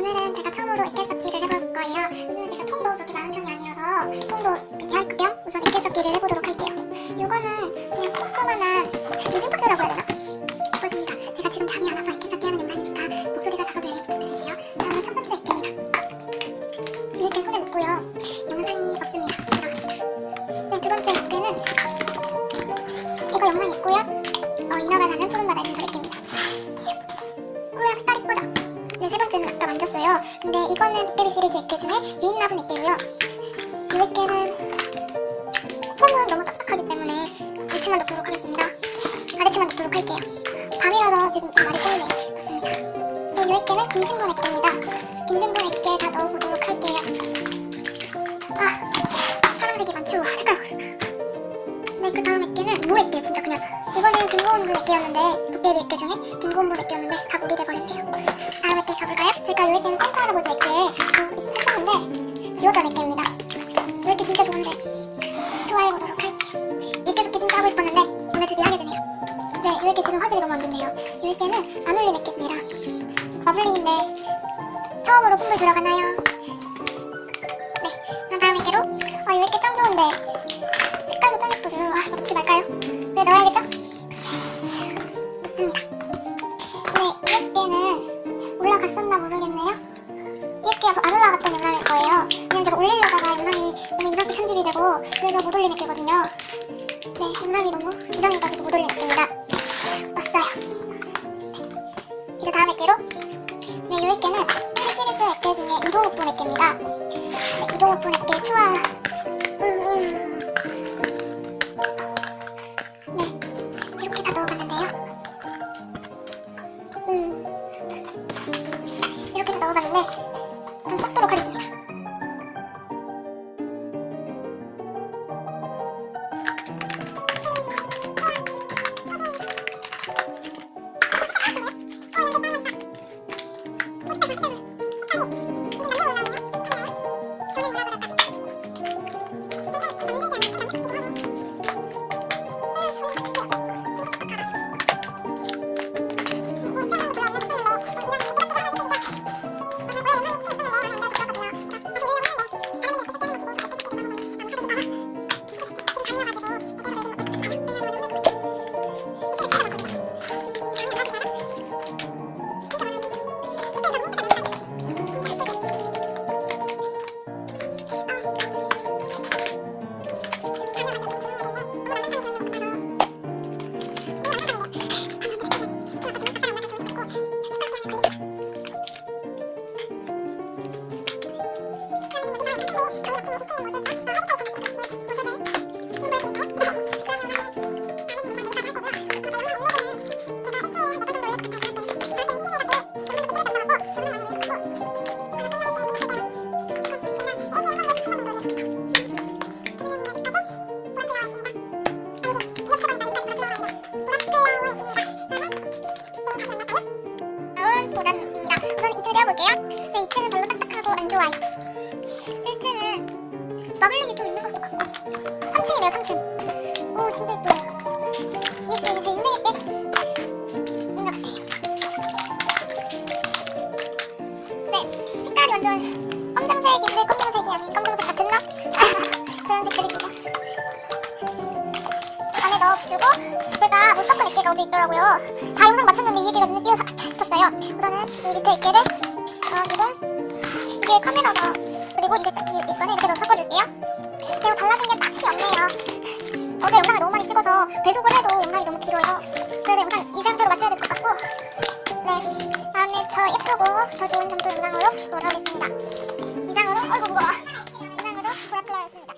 오늘은 제가 처음으로 액계 섞기를 해볼 거예요. 요즘에 제가 통도 그렇게 많은 편이 아니라서 통도 이렇게 할겸 우선 액계 섞기를 해보도록 할게요. 이거는 그냥 꼼꼼한 리빙박스라고 해야 되나? 이것입니다. 제가 지금 잠이 안 와서 액계 섞기 하는 영상이니까 목소리가 작아도 양해 부탁드릴게요. 다음은 첫 번째 액계입니다. 이렇게 손에 묶고요. 영상이 없습니다. 들어갑니다. 네, 두 번째 액계는 이거는 도깨비 시리즈 액계 중에 유인나분 액계고요. 이 액계는 폼은 너무 딱딱하기 때문에 위치만 넣도록 하겠습니다. 아래치만 넣도록 할게요. 밤이라서 지금 좀 많이 꼬이네요. 맞습니다. 네, 이 액계는 김신분 액계입니다. 김신분 액계 다 넣어보도록 할게요. 아, 파란색이 많죠? 색깔. 네, 그 다음 액계는 물 액계요, 진짜 그냥. 이거는 김고은분 액계였는데, 도깨비 액계 중에 김고은분 액계였는데, 다 물이 돼버렸네요. 제가 이 액계는 산타 할아버지 액계 했었는데, 지웠던 액계입니다. 이 액계 진짜 좋은데, 좋아해보도록 할게요. 액계 섞기 진짜 하고 싶었는데, 오늘 드디어 하게 되네요. 네, 이 액계 지금 화질이 너무 안 좋네요. 이 액계는 안 올린 액계입니다. 머블링인데, 처음으로 폼을 들어가나요? 네, 그럼 다음 액계로, 어, 이 액계 짱 좋은데, 올라갔었나 모르겠네요. 이 액계가 안 올라갔던 영상일 거예요. 왜냐면 제가 올리려다가 영상이 너무 이상하게 편집이 되고 그래서 못 올린 액계거든요. 네, 영상이 너무 이상해가지고 못 올린 액계입니다. 왔어요. 네. 이제 다음 액계로 네, 이 액계는 TV 시리즈 액계 중에 이동욱분 액계입니다. 네, 이동욱분 액계 투하 좋아요. 3층이네요, 3층. 오, 진짜 예뻐요. 이 액기 제 인생 액기 있는 것 같아요. 네, 색깔이 완전 검정색인데 검정색이 아닌 검정색 같은 나? 그런 색깔입니다. 안에 넣어주고 제가 못 섞은 액계가 어제 있더라고요. 다 영상 맞췄는데 이 액계가 눈에 띄어서 아차 싶었어요. 우선은 이 밑에 액계를 넣어주고 이게 카메라가 그리고 이게 이- 이거는 이렇게 넣어 섞어줄게요. 제가 달라진 배속을 해도 영상이 너무 길어요. 그래서 영상 이 정도로 마쳐야 될 것 같고 네 다음에 더 예쁘고 더 좋은 점도 영상으로 돌아오겠습니다. 이상으로 어이구 무거워. 이상으로 브라플러였습니다.